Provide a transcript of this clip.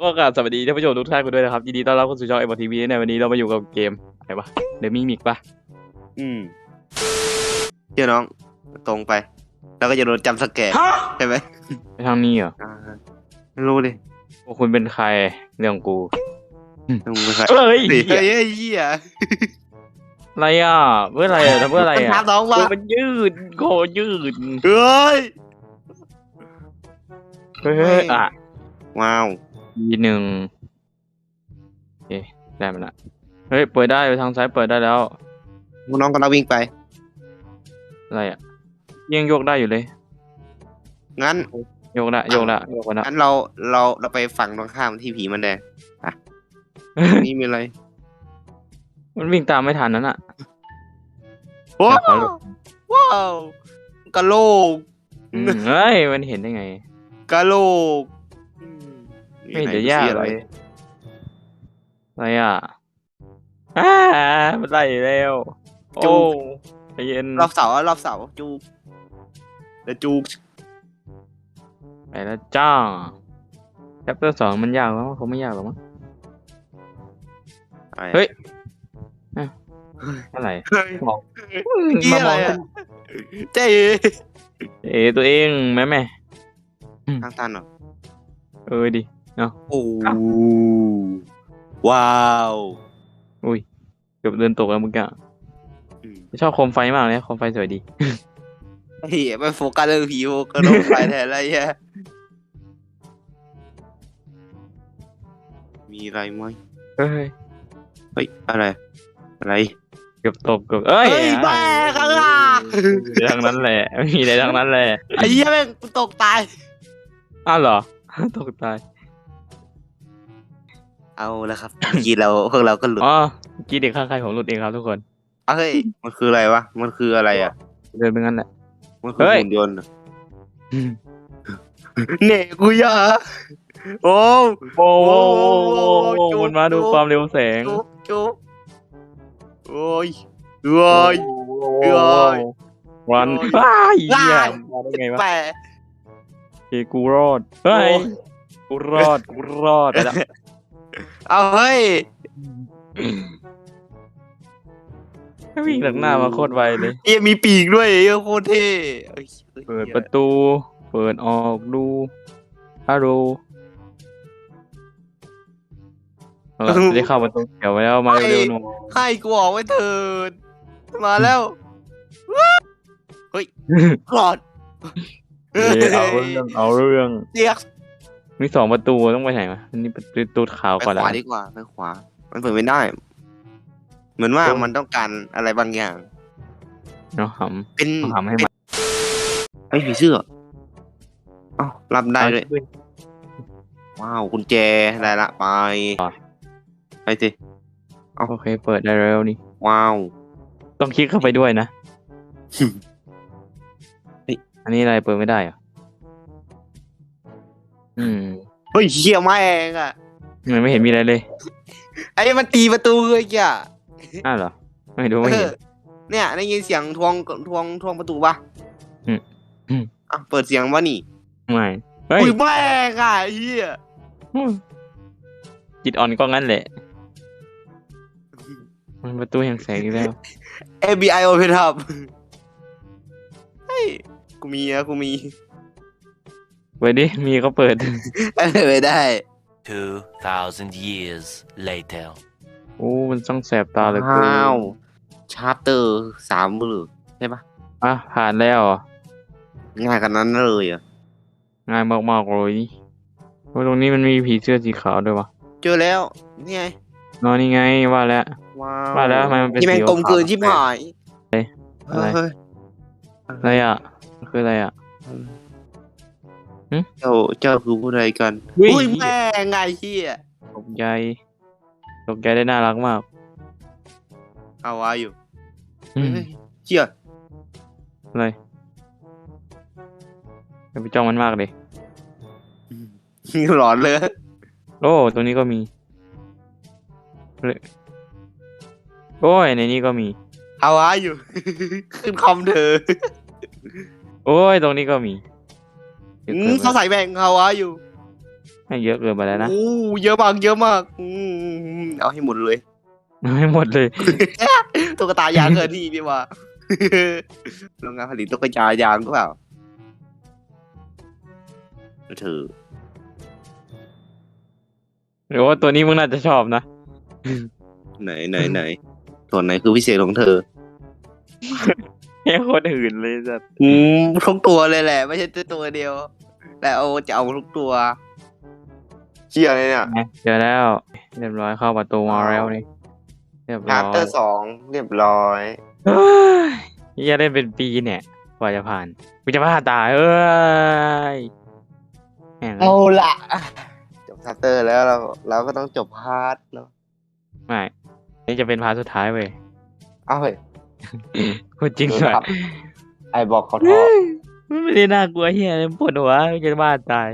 ก็กราบสวัสดีท่านผู้ชมทุกท่านกันด้วยนะครับยินดีต้อนรับเข้าสู่ช่องเอ็มทีวีในวันนี้เรามาอยู่กับเกมอะไรวะเดมิมิกปะอืมเจ้าน้อง ตรงไป แล้วก็จะโดนจำสแกร์ใช่ไหมไปทางนี้เหรออ่าไม่รู้ดิพวกคุณเป็นใครเรื่องกูต้องไปใครเอ้ยเฮ้ยเหี้ยเฮ้ยเหี้ยอะไรอะเพื่ออะไรอะทำเพื่ออะไรมันอะถามน้องว่าโอ้ยมันยืดโคยืดเฮ้ยเฮ้ยเฮ้ยอะว้าว ทีหนึ่งโอเคได้มาละเฮ้ย เปิดได้ไปทางซ้ายเปิดได้แล้ว น้องกำลังวิ่งไป อะไรอะยังโยกได้อยู่เลย งั้นโยกได้โยกได้โยกไปแล้วงั้นเราเราเราไปฝั่งตรงข้ามที่ผีมันแดงอะนี่มีอะไร มันวิ่งตามไม่ทันนั่นอะว้าอยากวรู้ว้าวกะโหลกอืมเฮ้ยมันเห็นได้ไงกะโหลกอืม ไม่เห็นจะยากนี่เลไหนยอะไรอะอ่ามันไล่แล้ว โอ้ใจเย็นรอบเสาร์รอบเสาร์จูกแล้วจูกไปแล้วจ้าแชปเตอร์สองมันยากแล้วเขาไม่ยากหรอกมั้งอะไรเฮ้ยอะไรเฮ้ยบอกเกี่ยอะไรมาอะมองเจ๊เอ๋ตัวเองแม่แม่ทางตันเหรอ เออดิ โอ้ว้าวเกือบเดินตกแล้วมึงอะชอบโคมไฟมากเลยโคมไฟสวยดีเฮ้ยไปโฟกัสเรื่องผีโฟกัสลงไปแทนอะไรเงี้ยมีอะไรไหมเฮ้ยเฮ้ยอะไร อะไร เกือบตกเกือบเอ้ยเฮ้ยแม่ข้างล่างมีทางนั้นแหละไม่มีอะไรทางนั้นแหละไอ้เหี้ยแม่งกูตกตายอ้าวเหรอตกตาย เอาแล้วครับเมื่อกี้เราพวกเราก็หลุดอ๋อเมื่อกี้เด็กข้างใครผมหลุดเองครับทุกคนเอาเฮ้ยมันคืออะไรวะมันคืออะไรอะเดินไปงั้นแหละมันคือเฮ้ยหุ่นยนต์เหรอเน่กูอยาโอ้โอ้โหจุ๊บมันมาดูจุ๊บความเร็วแสงจุ๊บจุ๊บโอ้ยโอ้ยโอ้ยวันโอ้ยอ้ายเหี้ยว้ายมาได้ไงวะแปะเฮ้ยกูรอดเฮ้ยโอ้ยกูรอดกูรอดไปแล้ว เอาเฮ้ยวิ่งหลังหน้ามาโคตรไวเลย เอ้ยมีปีกด้วยเอ้ยโคตรเท่อ้ยอ้ยเปิดประตู เปิดออกดูฮัลโหลเอาล่ะจะได้เข้าประตูเขียวไว้แล้วมาเร็วๆหน่อยให้กูออกไว้เถิดมาแล้วเฮ้ยกอดเอ้ยเอาเรื่องเอาเรื่อง เรียก มีสองประตูต้องไปไหนมาอันนี้ประตูขาวไปก่อนขแล้ววาดีกว่าไปขวา มันเปิดไม่ได้ เหมือนว่าโอ้มันต้องการอะไรบางอย่าง เนาะหเป็นำหำให้เป็นมันไอ้ยผีเสื้อเอ้ารับได้ด้วยว้าวกุญแจได้ละไปไปสิ โอเค เปิดได้แล้วนี่ ว้าว ต้องคลิกเข้าไปด้วยนะ เฮ้ย อันนี้อะไรเปิดไม่ได้เหรอ อืมเฮ้ยเชี่ยแม่งอะมันไม่เห็นมีอะไรเลยไอ้มันตีประตูเลยอะอ้าวเหรอ ไม่ดูไม่เอเห็อนเนี่ยได้ยินเสียงทวงทวงทวงประตูปะอืมอืม อะเปิดเสียงวะนี่ไม่เฮ้ยอุ้ยแม่งอะไอ้เฮียจิตอ่อนก็งั้นแหละ มันประตูแห่งแสงอีกแล้ว FBI Open Up เฮ้ยกูมีนะกูมี เปิดดิมีก็เปิดเออไม่ได้ 2,000 years later. โอ้มันช่างแสบตาเหลยกูว้าวชาร์เตอร์สามมือใช่ปะอะผ่านแล้วเหรอง่ายกันนั้นเลยอะง่ายมากๆเลยโอ้ยตรงนี้มันมีผีเสื้อสีขาวด้วยวะเจอแล้วนี่ไงนอนนี่ไงว่าแล้ว ว้าวว่าแล้วทำไมมันเป็นนี่แม่งสีกลมเกินขาวๆชิบหายเอ๊ะอะไร เฮ้ยอะไรอะมันคืออะไรอะ เจ้าเจ้าคือผู้ใดกันเฮ้ย อุ้ยแม่งไงเฮียตกใจตกใจได้น่ารักมากเอาวะอยู่อืมเฮ้ยเชี่ยอะไรอย่าไปจ้องมันมากเลยหลอนเลยโอ้ตรงนี้ก็มีเลยโอ้ยในนี้ก็มี เอาวะอยู่ ขึ้นคอมเธอ โอ้ยตรงนี้ก็มีดี๋ยว อืกิมดเขาใส่แบ่งเอาวะอยู่ไม่เยอะเกินไปแล้วนะโอ้เยอะมากเยอะมากอืมเอาให้หมดเลยไม่หมดเลยตุ๊กตายางเกินที่ดีว่าโรงงานผลิตตุ๊กตายางหรือเปล่าเธอหรือว่าตัวนี้มึงน่าจะชอบนะ ไหนไหนไหนส่วนไหนคือพิเศษของเธอ แค่คนอื่นเลยสัตว์อืมทุกตัวเลยแหละ ไม่ใช่ตัวเดียว แต่เอาจะเอาทุกตัว เชี่ยเลยเนี่ยเจอแล้ว เรียบร้อยเข้าประตูมาแล้วนี่เรียบร้ฮาอร์ยเตอร์สองเรียบร้อยเฮ้ยเฮียเล่นเป็นปีเนี่ยกว่าจะผ่านกูจะพลาดตายเอ้ยแม่งเอาละจบฮาร์เตอร์แล้วเราเราก็ต้องจบพาร์ทเนาะไม่นี่จะเป็นพาร์ทสุดท้ายเว้ย เอาเฮ้ย พูดจริงเออด้วยครับไอบอกเขาทอดมันไม่ได้น่ากลัวเฮียเลยปวดหัวกูจะบ้าตาย